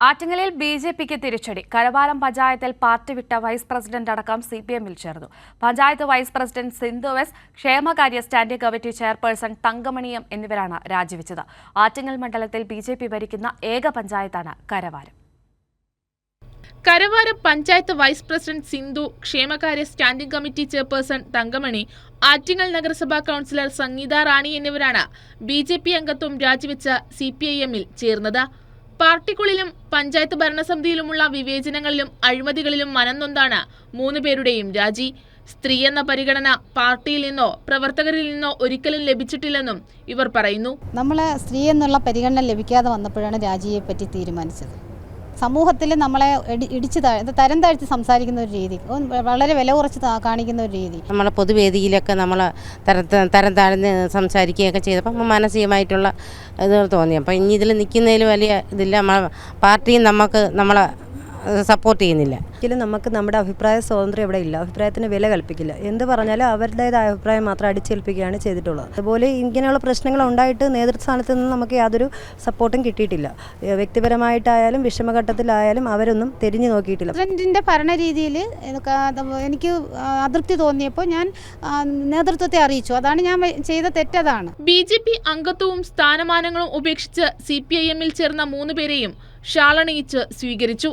ആറ്റിങ്ങലിൽ B J പിക്ക് തിരിച്ചടി. കരവാലം പഞ്ചായത്തിൽ പാർട്ടി വിട്ട വൈസ് പ്രസിഡന്റ് അടക്കം സി പി എമ്മിൽ ചേർന്നു. Panchayat vice president Sindhu S ക്ഷേമകാര്യ സ്റ്റാൻഡിംഗ് കമ്മിറ്റി ചെയർപേഴ്സൺ തങ്കമണിയം എന്നിവരാണ് രാജിവെച്ചത്. ആറ്റിങ്ങൽ മണ്ഡലത്തിൽ ബി ജെ പി ഭരിക്കുന്ന ഏക പഞ്ചായത്താണ് കരവാരം കരവാരം പഞ്ചായത്ത് വൈസ് പ്രസിഡന്റ് സിന്ധു ക്ഷേമകാര്യ standing committee chairperson Thankamani Attingal നഗരസഭാ കൗൺസിലർ സംഗീത റാണി എന്നിവരാണ് ബി ജെ പി അംഗത്വം രാജിവെച്ച സി പി ഐ എമ്മിൽ ചേർന്നത്. പാർട്ടിക്കുള്ളിലും പഞ്ചായത്ത് ഭരണസമിതിയിലുമുള്ള വിവേചനങ്ങളിലും അഴിമതികളിലും മനംനൊന്താണ് മൂന്ന് പേരുടെയും രാജി. സ്ത്രീ എന്ന പരിഗണന പാർട്ടിയിൽ നിന്നോ പ്രവർത്തകരിൽ നിന്നോ ഒരിക്കലും ലഭിച്ചിട്ടില്ലെന്നും ഇവർ പറയുന്നു. നമ്മളെ സ്ത്രീ എന്നുള്ള പരിഗണന ലഭിക്കാതെ വന്നപ്പോഴാണ് രാജിയെ പറ്റി തീരുമാനിച്ചത്. സമൂഹത്തിൽ നമ്മളെ ഇടി- ഇടിച്ച് തരം താഴ്ത്തി സംസാരിക്കുന്ന ഒരു രീതി. വളരെ വില കുറച്ച് കാണിക്കുന്ന ഒരു രീതി. നമ്മളെ പൊതുവേദിയിലൊക്കെ നമ്മൾ തരം തരം താഴ്ന്ന് സംസാരിക്കുകയൊക്കെ ചെയ്തപ്പോൾ മാനസികമായിട്ടുള്ള ഇത് തോന്നി. അപ്പോൾ ഇനി ഇതിൽ നിൽക്കുന്നതിൽ വലിയ ഇതില്ല. നമ്മളെ പാർട്ടിയും നമുക്ക് നമ്മളെ സപ്പോർട്ട് ചെയ്യുന്നില്ല. ഒരിക്കലും നമുക്ക് നമ്മുടെ അഭിപ്രായ സ്വാതന്ത്ര്യം ഇവിടെ ഇല്ല. അഭിപ്രായത്തിന് വില കൽപ്പിക്കില്ല. എന്ത് പറഞ്ഞാലും അവരുടേതായ അഭിപ്രായം മാത്രം അടിച്ചേൽപ്പിക്കുകയാണ് ചെയ്തിട്ടുള്ളത്. അതുപോലെ ഇങ്ങനെയുള്ള പ്രശ്നങ്ങൾ ഉണ്ടായിട്ട് നേതൃസ്ഥാനത്ത് നിന്ന് നമുക്ക് യാതൊരു സപ്പോർട്ടും കിട്ടിയിട്ടില്ല. വ്യക്തിപരമായിട്ടായാലും വിഷമഘട്ടത്തിലായാലും അവരൊന്നും തിരിഞ്ഞു നോക്കിയിട്ടില്ല. പ്രസിഡന്റിന്റെ ഭരണരീതിയിൽ എനിക്ക് അതൃപ്തി തോന്നിയപ്പോൾ ഞാൻ നേതൃത്വത്തെ അറിയിച്ചു. അതാണ് ഞാൻ ചെയ്ത തെറ്റതാണ്. ബി ജെ പി അംഗത്വവും സ്ഥാനമാനങ്ങളും ഉപേക്ഷിച്ച് സി പി ഐ എമ്മിൽ ചേർന്ന മൂന്ന് പേരെയും ഷാളണിയിച്ച് സ്വീകരിച്ചു.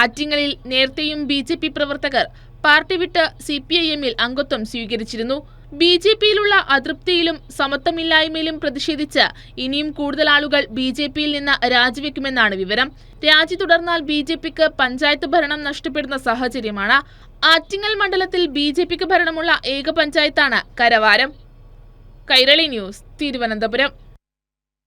ആറ്റിങ്ങലിൽ നേരത്തെയും ബി ജെ പി പ്രവർത്തകർ പാർട്ടി വിട്ട് സി പി ഐ എമ്മിൽ അംഗത്വം സ്വീകരിച്ചിരുന്നു. ബി ജെ പിയിലുള്ള അതൃപ്തിയിലും സമത്വമില്ലായ്മയിലും പ്രതിഷേധിച്ച് ഇനിയും കൂടുതൽ ആളുകൾ ബി ജെ പിയിൽ നിന്ന് രാജിവെക്കുമെന്നാണ് വിവരം. രാജി തുടർന്നാൽ ബി ജെ പിക്ക് പഞ്ചായത്ത് ഭരണം നഷ്ടപ്പെടുന്ന സാഹചര്യമാണ്. ആറ്റിങ്ങൽ മണ്ഡലത്തിൽ ബി ജെ പിക്ക് ഭരണമുള്ള ഏക പഞ്ചായത്താണ് കരവാരം. കൈരളി ന്യൂസ് തിരുവനന്തപുരം.